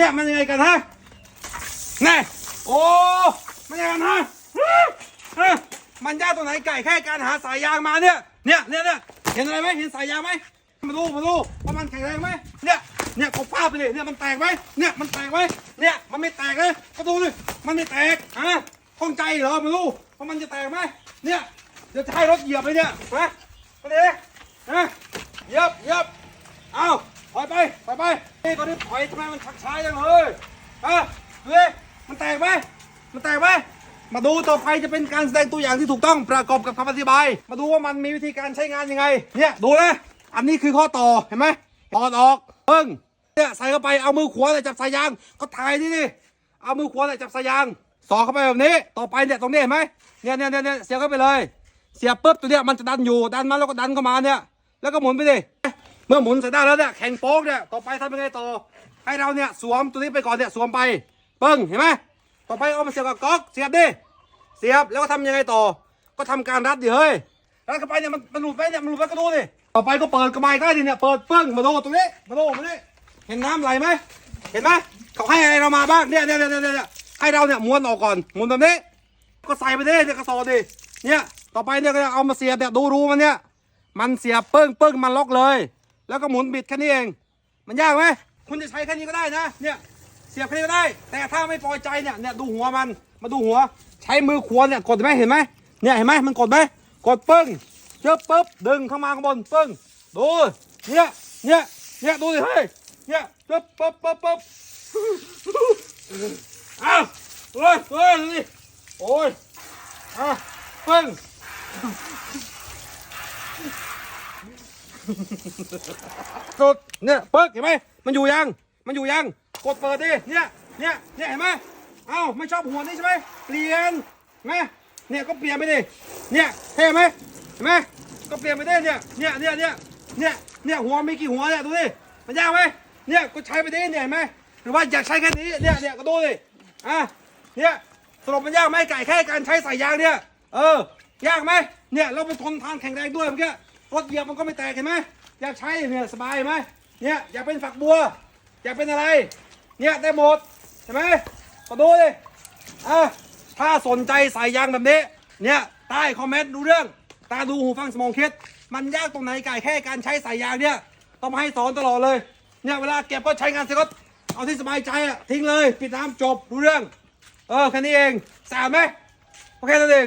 เนี่ยมันยังไงกันฮะแน่โอ้มันยังไงกันฮะเอ้ยมันยากตรงไหนไก่แค่การหาสายยางมาเนี่ยเนี่ยเนี่ยเนี่ยเห็นอะไรไหมเห็นสายยางไหมมาดูมาดูว่ามันแข็งแรงไหมเนี่ยเนี่ยกบภาพไปเลยเนี่ยมันแตกไหมเนี่ยมันแตกไหมเนี่ยมันไม่แตกเลยก็ดูดิมันไม่แตกฮะข้องใจเหรอมาดูว่ามันจะแตกไหมเนี่ยเดี๋ยวจะให้รถเหยียบเลยเนี่ยมาไปเลยนะเหยียบเหยียบเอาถอยไปถอยไป นี่ตอนนี้ถอยทำไมมันชักช้าจังเลยฮะดูดิมันแตกไหมมันแตกไหมมาดูต่อไปจะเป็นการแสดงตัวอย่างที่ถูกต้องประกอบกับคำอธิบาย มาดูว่ามันมีวิธีการใช้งานยังไง เนี่ยดูนะ อันนี้คือข้อต่อเห็นไหมถอดออกเพิ่งเนี่ยใส่เข้าไปเอามือขวาเนี่ยจับสายยางก็ถ่ายนี่ดิเอามือขวาเนี่ยจับสายยางสอดเข้าไปแบบนี้ ต่อไปเนี่ยตรงนี้เห็นไหมเนี่ยเนี่ยเนี่ยเนี่ยเสียบเข้าไปเลย เสียบปุ๊บตัวเนี้ยมันจะดันอยู่ดันมาแล้วก็ดันเข้ามาเนี่ยแล้วก็หมุนไปดิ เมื่อหมุนเสร็จได้แล้วเนี่ยแข่งโป๊กเนี่ยต่อไปทำยังไงต่อให้เราเนี่ยสวมตัวนี้ไปก่อนเนี่ยสวมไปปึ้งเห็นไหมต่อไปเอามาเสียบกับก๊อกเสียบดิเสียบแล้วก็ทำยังไงต่อ ก็ทำการรัดดิเฮ้ยรัดเข้าไปเนี่ยมันมันหลุดไปเนี่ยมันหลุดไปก็ดูดิต่อไปก็เปิดกระไม้ใต้ดิเนี่ยเปิดปึ้งมาดูตรงนี้มาดูมาดิเห็นน้ำไหลไหมเห็นไหมเขาให้อะไรเรามาบ้างเนี่ยเนี่ยเนี่ยเนี่ยเนี่ยให้เราเนี่ยม้วนออกก่อนหมุนแบบนี้ ก็ใส่ไปดิเนี่ยกระสอบดิเนี่ยต่อไปเนี่ยก็จะเอามาเสียบเนี่ยดูรูมันเนี่ยมันเสียบปึ้งปึ้งมันล็อกเลย แล้วก็หมุนบิดแค่นี้เอง มันยากไหมคุณจะใช้แค่นี้ก็ได้นะเนี่ยเสียบแค่นี้ก็ได้ แต่ถ้าไม่พอใจเนี่ยเนี่ยดูหัวมันมาดูหัว ใช้มือขวาเนี่ยกดไหมเห็นไหมเนี่ยเห็นไหมมันกดไหมกดปึ้งเชื่อปุ๊บดึงเข้ามาข้างบนปึ้งดูเนี่ยเนี่ยเนี่ยดูดิเฮ้ยเนี่ยปุ๊บปุ๊บปุ๊บปุ๊บอ้าวเฮ้ยเฮ้ยดูดิโอ้ยอะปึ้ง สุดเนี่ยเปิกเห็นไหมมันอยู่ยัง มันอยู่ยัง กดเปิดดิเนี่ยเนี่ยเนี่ยเห็นไหมเอ้าไม่ชอบหัวนี่ใช่ไหมเปลี่ยนไหมเนี่ยก็เปลี่ยนไปดิเนี่ยเห็นไหมเห็นไหมก็เปลี่ยนไปดิเนี่ยเนี่ยเนี่ยเนี่ยเนี่ยเนี่ยหัวมีกี่หัวเนี่ยดูดิมันยากไหมเนี่ยก็ใช้ไปดิเนี่ยเห็นไหมหรือว่าอยากใช้แค่นี้เนี่ยเนี่ยก็ดูดิอะเนี่ยสรุปมันยากไหมไก่แค่การใช้สายยางเนี่ยเออยากไหมเนี่ยเราไปทนทานแข็งแรงด้วยเมื่อกี้ รถเหยียบมันก็ไม่แตกเห็นไหมอยากใช้เนี่ยสบายไหมเนี่ยอยากเป็นฝักบัว อยากเป็นอะไร เนี่ยได้หมดใช่ไหมก็ดูดิอะถ้าสนใจสายยางแบบนี้ เนี่ยใต้คอมเมนต์ดูเรื่อง ตาดูหูฟังสมองคิด มันยากตรงไหนไก่แค่การใช้สายยางเนี่ยต้องมาให้สอนตลอดเลย เนี่ยเวลาเก็บก็ใช้งานเสร็จก็เอาที่สบายใจอะทิ้งเลย ปิดน้ำจบรู้เรื่อง เออแค่นี้เองสาดไหมโอเคนั่นเอง